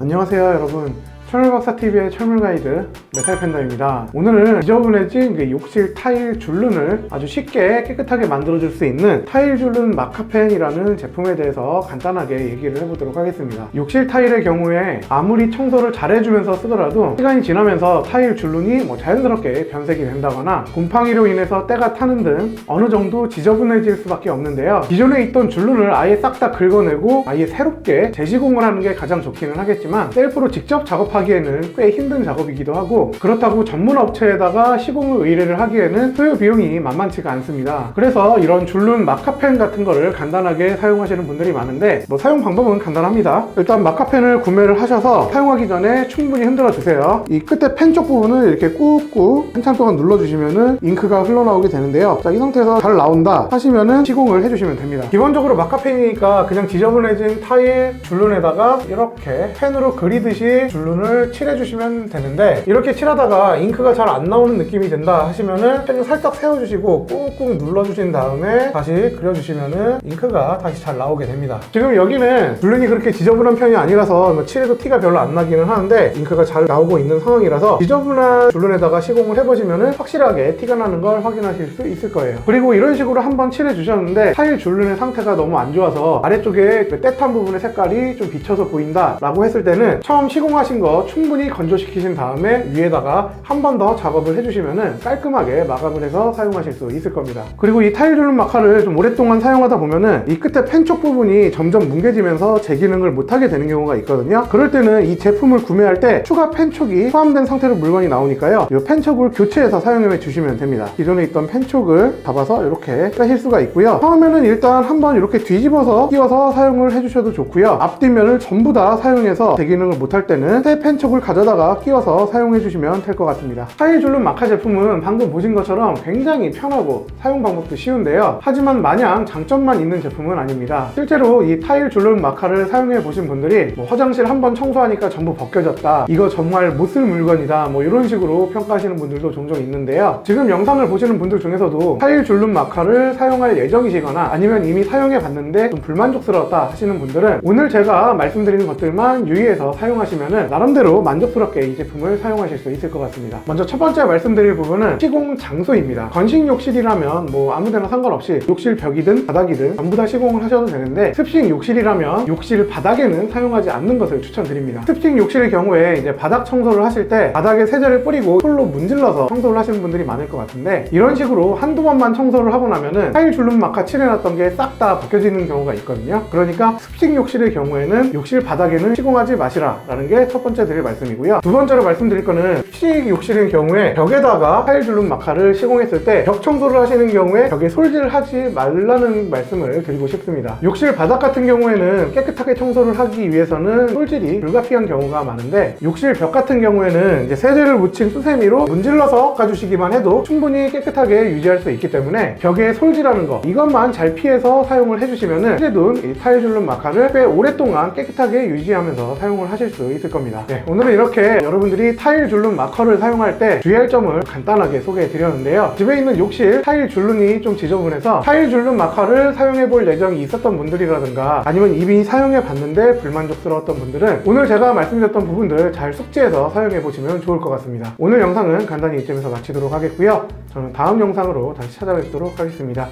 안녕하세요 여러분 철물박사TV의 철물가이드 메탈팬더입니다. 오늘은 지저분해진 그 욕실 타일 줄눈을 아주 쉽게 깨끗하게 만들어줄 수 있는 타일 줄눈 마카펜이라는 제품에 대해서 간단하게 얘기를 해보도록 하겠습니다. 욕실 타일의 경우에 아무리 청소를 잘해주면서 쓰더라도 시간이 지나면서 타일 줄눈이 뭐 자연스럽게 변색이 된다거나 곰팡이로 인해서 때가 타는 등 어느 정도 지저분해질 수밖에 없는데요. 기존에 있던 줄눈을 아예 싹 다 긁어내고 아예 새롭게 재시공을 하는 게 가장 좋기는 하겠지만 셀프로 직접 작업하기 에는 꽤 힘든 작업이기도 하고 그렇다고 전문 업체에다가 시공을 의뢰를 하기에는 소요 비용이 만만치가 않습니다. 그래서 이런 줄눈 마카펜 같은 거를 간단하게 사용하시는 분들이 많은데 뭐 사용 방법은 간단합니다. 일단 마카펜을 구매를 하셔서 사용하기 전에 충분히 흔들어 주세요. 이 끝에 펜 쪽 부분을 이렇게 꾹꾹 한참 동안 눌러주시면은 잉크가 흘러나오게 되는데요. 자 이 상태에서 잘 나온다 하시면은 시공을 해주시면 됩니다. 기본적으로 마카펜이니까 그냥 지저분해진 타일 줄눈에다가 이렇게 펜으로 그리듯이 줄눈을 칠해주시면 되는데 이렇게 칠하다가 잉크가 잘 안 나오는 느낌이 든다 하시면은 펜을 살짝 세워주시고 꾹꾹 눌러주신 다음에 다시 그려주시면은 잉크가 다시 잘 나오게 됩니다. 지금 여기는 줄눈이 그렇게 지저분한 편이 아니라서 뭐 칠해도 티가 별로 안 나기는 하는데 잉크가 잘 나오고 있는 상황이라서 지저분한 줄눈에다가 시공을 해보시면은 확실하게 티가 나는 걸 확인하실 수 있을 거예요. 그리고 이런 식으로 한번 칠해 주셨는데 타일 줄눈의 상태가 너무 안 좋아서 아래쪽에 그 때탄 부분의 색깔이 좀 비쳐서 보인다 라고 했을 때는 처음 시공하신 거 충분히 건조시키신 다음에 위에다가 한 번 더 작업을 해주시면은 깔끔하게 마감을 해서 사용하실 수 있을 겁니다. 그리고 이 타일 줄눈 마카를 좀 오랫동안 사용하다 보면은 이 끝에 펜 쪽 부분이 점점 뭉개지면서 제 기능을 못하게 되는 경우가 있거든요. 그럴 때는 이 제품을 구매할 때 추가 펜 촉이 포함된 상태로 물건이 나오니까요. 이 펜 촉을 교체해서 사용해 주시면 됩니다. 기존에 있던 펜 촉을 잡아서 이렇게 빼실 수가 있고요. 처음에는 일단 한번 이렇게 뒤집어서 끼워서 사용을 해주셔도 좋고요. 앞뒷면을 전부 다 사용해서 제 기능을 못할 때는 새펜 촉을 가져다가 끼워서 사용해 주시면 될 것 같습니다. 줄눈 마카 제품은 방금 보신 것처럼 굉장히 편하고 사용 방법도 쉬운데요. 하지만 마냥 장점만 있는 제품은 아닙니다. 실제로 이 타일 줄눈 마카를 사용해 보신 분들이 뭐 화장실 한 번 청소하니까 전부 벗겨졌다 이거 정말 못 쓸 물건이다 뭐 이런 식으로 평가하시는 분들도 종종 있는데요. 지금 영상을 보시는 분들 중에서도 타일 줄눈 마카를 사용할 예정이시거나 아니면 이미 사용해 봤는데 좀 불만족스러웠다 하시는 분들은 오늘 제가 말씀드리는 것들만 유의해서 사용하시면은 나름대로 만족스럽게 이 제품을 사용하실 수 있을 것 같습니다. 먼저 첫 번째 말씀드릴 부분은 시공 장소입니다. 건식 욕실이라면 뭐 아무데나 상관없이 욕실 벽이든 바닥이든 전부 다 시공을 하셔도 되는데 습식 욕실이라면 욕실 바닥에는 사용하지 않는 것을 추천드립니다. 습식 욕실의 경우에 이제 바닥 청소를 하실 때 바닥에 세제를 뿌리고 솔로 문질러서 청소를 하시는 분들이 많을 것 같은데 이런 식으로 한두 번만 청소를 하고 나면은 타일 줄눈 마카 칠해놨던 게 싹 다 벗겨지는 경우가 있거든요. 그러니까 습식 욕실의 경우에는 욕실 바닥에는 시공하지 마시라 라는 게 첫 번째 드릴 말씀이고요. 두 번째로 말씀드릴 거는 습식 욕실의 경우에 벽에다가 타일 줄눈 마카를 시공했을 때 벽 청소를 하시는 경우에 벽에 솔질을 하지 말라는 말씀을 드리고 싶습니다. 욕실 바닥 같은 경우에는 깨끗하게 청소를 하기 위해서는 솔질이 불가피한 경우가 많은데 욕실 벽 같은 경우에는 이제 세제를 묻힌 수세미로 문질러서 깎아주시기만 해도 충분히 깨끗하게 유지할 수 있기 때문에 벽에 솔질하는 거 이것만 잘 피해서 사용을 해주시면은 시제둔 이 타일 줄눈 마카를 꽤 오랫동안 깨끗하게 유지하면서 사용을 하실 수 있을 겁니다 네, 오늘은 이렇게 여러분들이 타일 줄눈 마커를 사용할 때 주의할 점을 간단하게 소개해 드렸는데요. 집에 있는 욕실 타일 줄눈이 좀 지저분해서 타일 줄눈 마커를 사용해 볼 예정이 있었던 분들이라든가 아니면 이미 사용해 봤는데 불만족스러웠던 분들은 오늘 제가 말씀드렸던 부분들 잘 숙지해서 사용해 보시면 좋을 것 같습니다. 오늘 영상은 간단히 이쯤에서 마치도록 하겠고요. 저는 다음 영상으로 다시 찾아뵙도록 하겠습니다.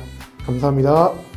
감사합니다